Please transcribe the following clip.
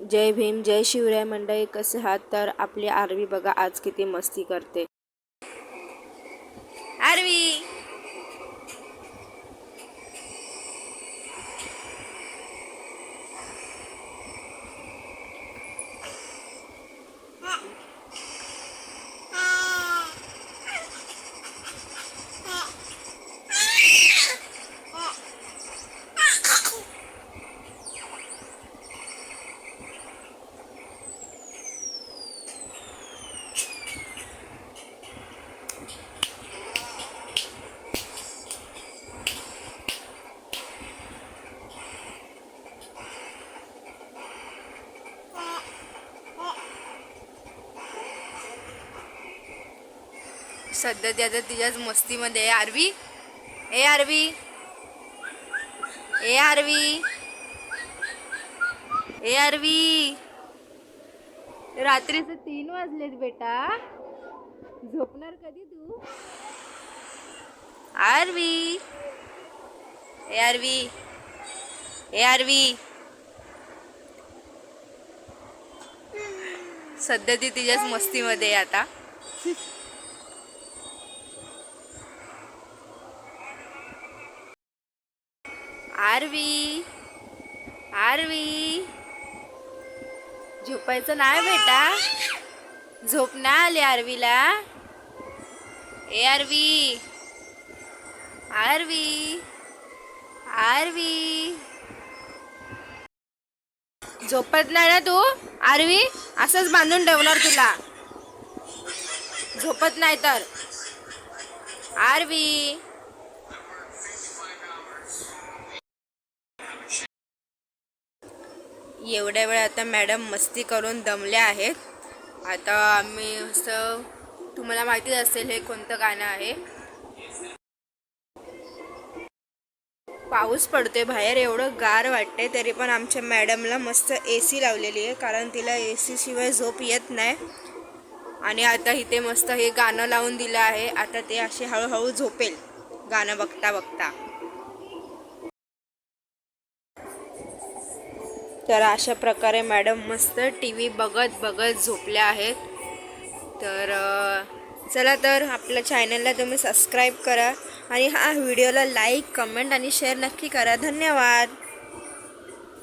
जय भीम जय शिवराय मंडळी कसे आहात? तर आपली आरवी बघा आज किती मस्ती करते. आरवी! सध्या ती आता तिच्याच मस्तीमध्ये आहे. आरवी? ए आरवी? ए आरवी? ए आरवी? रात्रीचे तीन वाजलेत बेटा. झोपणार कधी तू? आरवी? ए आरवी? ए आरवी? सध्या ती तिच्याच मस्तीमध्ये आहे आता. आरवी. आरवी. झोपायचं नाही बेटा. झोप नाही आली आरवीला. ए आरवी. आरवी. आरवी. झोपत नाही ना तू? आरवी असंच बांधून ठेवणार तुला. झोपत नाही तर. आरवी. एवढ्या वेळ आता मॅडम मस्ती करून दमल्या आहेत. आता आम्ही असं तुम्हाला माहितीच असेल हे कोणतं गाणं आहे. पाऊस पडतोय बाहेर एवढं गार वाटते तरी पण आमच्या मॅडमला मस्त ए सी लावलेली आहे कारण तिला ए सी शिवाय झोप येत नाही. आणि आता इथे मस्त हे गाणं लावून दिलं आहे आता ते असे हळूहळू झोपेल गाणं बघता बघता. तर अशा प्रकारे मॅडम मस्त टी व्ही बघत बघत झोपल्या आहेत. तर चला तर आपल्या चॅनलला तुम्ही सबस्क्राईब करा आणि हा व्हिडिओला लाईक कमेंट आणि शेअर नक्की करा. धन्यवाद.